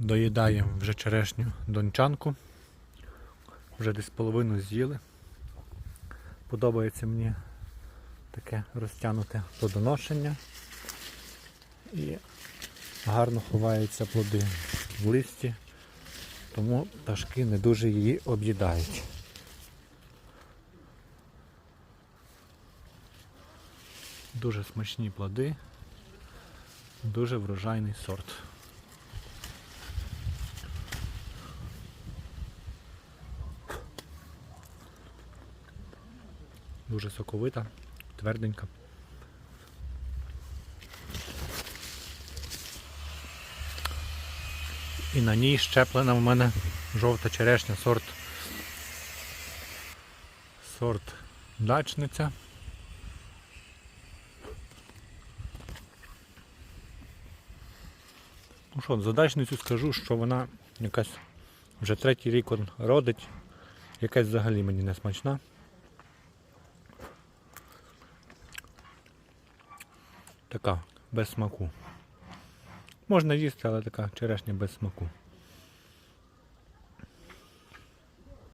Доїдаємо вже черешню дончанку. Вже десь половину з'їли. Подобається мені таке розтягнуте плодоношення. І гарно ховаються плоди в листі, тому пташки не дуже її об'їдають. Дуже смачні плоди, дуже врожайний сорт. Дуже соковита, тверденька. І на ній щеплена в мене жовта черешня сорт. Сорт дачниця. Ну що, за дачницю скажу, що вона якась вже третій рік родить, якась взагалі мені не смачна. Така, без смаку. Можна їсти, але така черешня без смаку.